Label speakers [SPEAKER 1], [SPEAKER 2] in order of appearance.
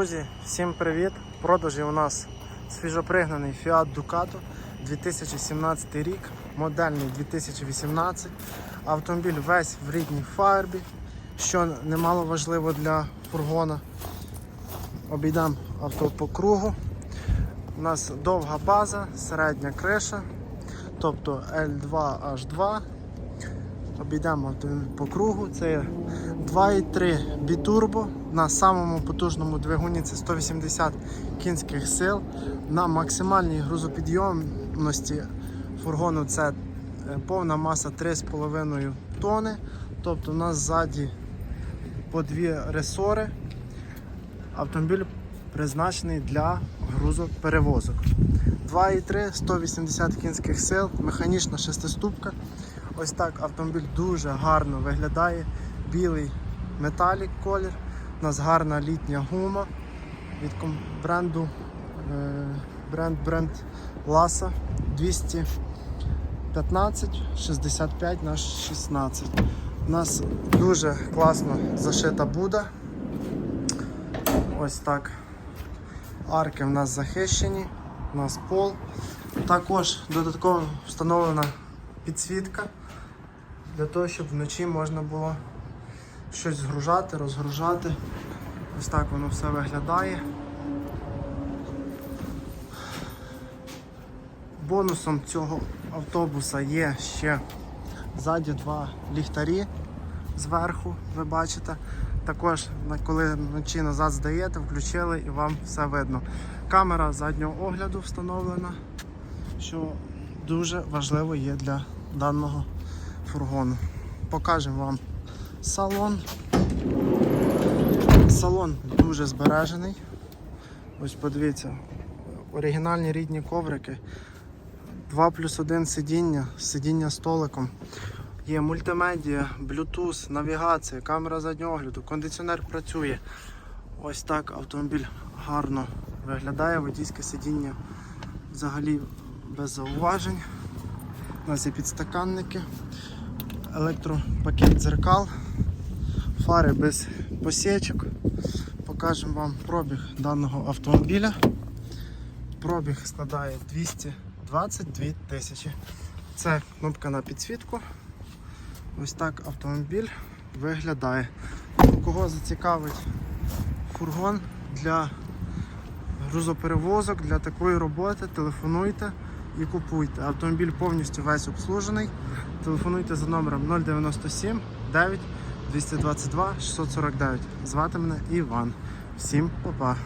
[SPEAKER 1] Друзі, всім привіт! В продажі у нас свіжопригнаний Fiat Ducato 2017 рік, модельний 2018. Автомобіль весь в рідній фарбі, що немало важливо для фургона. Обійдемо авто по кругу. У нас довга база, середня криша, тобто L2H2. Обійдемо по кругу. Це 2,3 бітурбо. На самому потужному двигуні це 180 кінських сил. На максимальній грузопідйомності фургону це е, повна маса 3,5 тони. Тобто у нас ззаді по дві ресори. Автомобіль призначений для грузоперевозок. 2,3, 180 кінських сил, механічна шестиступка. Ось так автомобіль дуже гарно виглядає. Білий металік колір. У нас гарна літня гума від бренду е, бренд бренд Lasa 215 65 на 16. У нас дуже класно зашита буда. Ось так. Арки в нас захищені, у нас пол. Також додатково встановлена підсвітка для того, щоб вночі можна було щось згружати, розгружати. Ось так воно все виглядає. Бонусом цього автобуса є ще ззаді два ліхтарі зверху, ви бачите. Також коли вночі назад здаєте, включили і вам все видно. Камера заднього огляду встановлена, що дуже важливо є для даного фургону. Покажемо вам салон. Салон дуже збережений. Ось подивіться, оригінальні рідні коврики. 2 плюс 1 сидіння, сидіння столиком. Є мультимедіа, Bluetooth, навігація, камера заднього огляду, кондиціонер працює. Ось так автомобіль гарно виглядає, водійське сидіння взагалі без зауважень. У нас є підстаканники, електропакет дзеркал, фари без посічок. Покажемо вам пробіг даного автомобіля. Пробіг складає 222 тисячі. Це кнопка на підсвітку. Ось так автомобіль виглядає. Кого зацікавить фургон для грузоперевозок, для такої роботи, телефонуйте і купуйте. Автомобіль повністю весь обслужений. Телефонуйте за номером 097 9 222 649. Звати мене Іван. Всім па-па.